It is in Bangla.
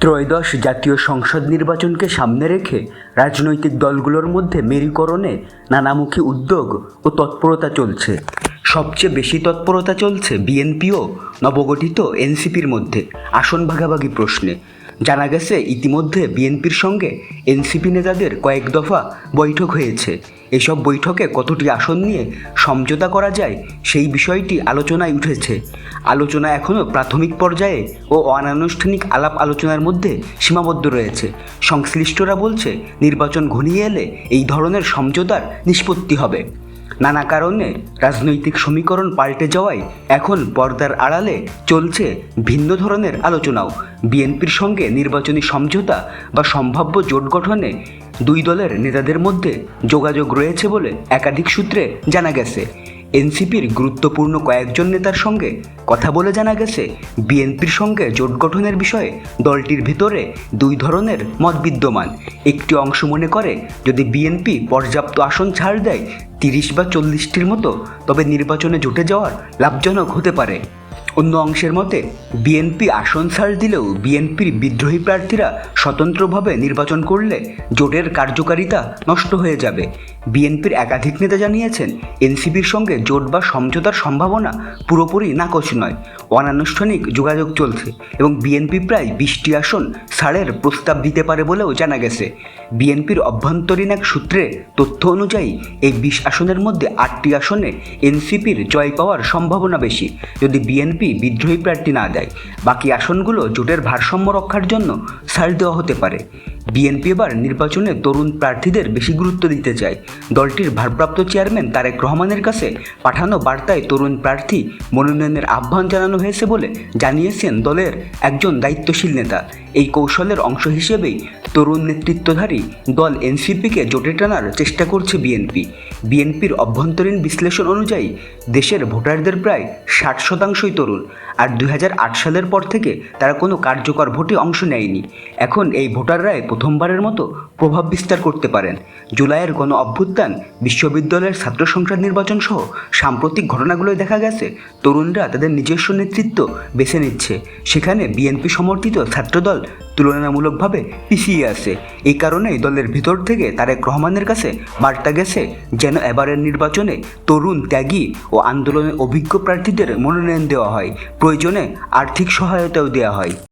ত্রয়োদশ জাতীয় সংসদ নির্বাচনকে সামনে রেখে রাজনৈতিক দলগুলোর মধ্যে মেরুকরণে নানামুখী উদ্যোগ ও তৎপরতা চলছে। সবচেয়ে বেশি তৎপরতা চলছে বিএনপিও নবগঠিত এনসিপির মধ্যে। আসন ভাগাভাগি প্রশ্নে জানা গেছে, ইতিমধ্যে বিএনপির সঙ্গে এনসিপি নেতাদের কয়েক দফা বৈঠক হয়েছে। এসব বৈঠকে কতটি আসন নিয়ে সমঝোতা করা যায়, সেই বিষয়টি আলোচনায় উঠেছে। আলোচনা এখনও প্রাথমিক পর্যায়ে ও অনানুষ্ঠানিক আলাপ আলোচনার মধ্যে সীমাবদ্ধ রয়েছে। সংশ্লিষ্টরা বলছে, নির্বাচন ঘনিয়ে এলে এই ধরনের সমঝোতার নিষ্পত্তি হবে। নানা কারণে রাজনৈতিক সমীকরণ পাল্টে যাওয়ায় এখন পর্দার আড়ালে চলছে ভিন্ন ধরনের আলোচনাও। বিএনপির সঙ্গে নির্বাচনী সমঝোতা বা সম্ভাব্য জোট গঠনে দুই দলের নেতাদের মধ্যে যোগাযোগ রয়েছে বলে একাধিক সূত্রে জানা গেছে। এনসিপির গুরুত্বপূর্ণ কয়েকজন নেতার সঙ্গে কথা বলে জানা গেছে, বিএনপির সঙ্গে জোট গঠনের বিষয়ে দলটির ভিতরে দুই ধরনের মত বিদ্যমান। একটি অংশ মনে করে, যদি বিএনপি পর্যাপ্ত আসন ছাড় দেয়, তিরিশ বা চল্লিশটির মতো, তবে নির্বাচনে জোটে যাওয়ার লাভজনক হতে পারে। অন্য অংশের মতে, বিএনপি আসন ছাড় দিলেও বিএনপির বিদ্রোহী প্রার্থীরা স্বতন্ত্রভাবে নির্বাচন করলে জোটের কার্যকারিতা নষ্ট হয়ে যাবে। বিএনপির একাধিক নেতা জানিয়েছেন, এনসিপির সঙ্গে জোট বা সমঝোতার সম্ভাবনা পুরোপুরি নাকচ নয়। অনানুষ্ঠানিক যোগাযোগ চলছে এবং বিএনপি প্রায় বিশটি আসন ছাড়ের প্রস্তাব দিতে পারে বলেও জানা গেছে। বিএনপির অভ্যন্তরীণ এক সূত্রে তথ্য অনুযায়ী এই বিশ আসনের মধ্যে আটটি আসনে এনসিপির জয় পাওয়ার সম্ভাবনা বেশি, যদি বিএনপি বিদ্রোহী প্রার্থী না দেয়। বাকি আসনগুলো জোটের ভারসাম্য রক্ষার জন্য সার দেওয়া হতে পারে। বিএনপি এবার নির্বাচনে তরুণ প্রার্থীদের বেশি গুরুত্ব দিতে চায়। দলটির ভারপ্রাপ্ত চেয়ারম্যান তারেক রহমানের কাছে পাঠানো বার্তায় তরুণ প্রার্থী মনোনয়নের আহ্বান জানানো হয়েছে বলে জানিয়েছেন দলের একজন দায়িত্বশীল নেতা। এই কৌশলের অংশ হিসেবেই তরুণ নেতৃত্বধারী দল এনসিপিকে জোটে টানার চেষ্টা করছে বিএনপি। বিএনপির অভ্যন্তরীণ বিশ্লেষণ অনুযায়ী দেশের ভোটারদের প্রায় ষাট শতাংশই তরুণ আর দুই হাজার আট সালের পর থেকে তারা কোনো কার্যকর ভোটে অংশ নেয়নি। এখন এই ভোটাররাই প্রথমবারের মতো প্রভাব বিস্তার করতে পারেন। জুলাইয়ের কোনো অভ্যুত্থান, বিশ্ববিদ্যালয়ের ছাত্র সংসদ নির্বাচন সহ সাম্প্রতিক ঘটনাগুলোয় দেখা গেছে, তরুণরা তাদের নিজস্ব নেতৃত্ব বেছে নিচ্ছে। সেখানে বিএনপি সমর্থিত ছাত্রদল তুলনামূলকভাবে পিছিয়ে আছে। এই কারণেই দলের ভিতর থেকে তারেক রহমানের কাছে বার্তা গেছে যেন এবারের নির্বাচনে তরুণ ত্যাগী ও আন্দোলনের অভিজ্ঞ প্রার্থীদের মনোনয়ন দেওয়া হয়। প্রয়োজনে আর্থিক সহায়তাও দেওয়া হয়।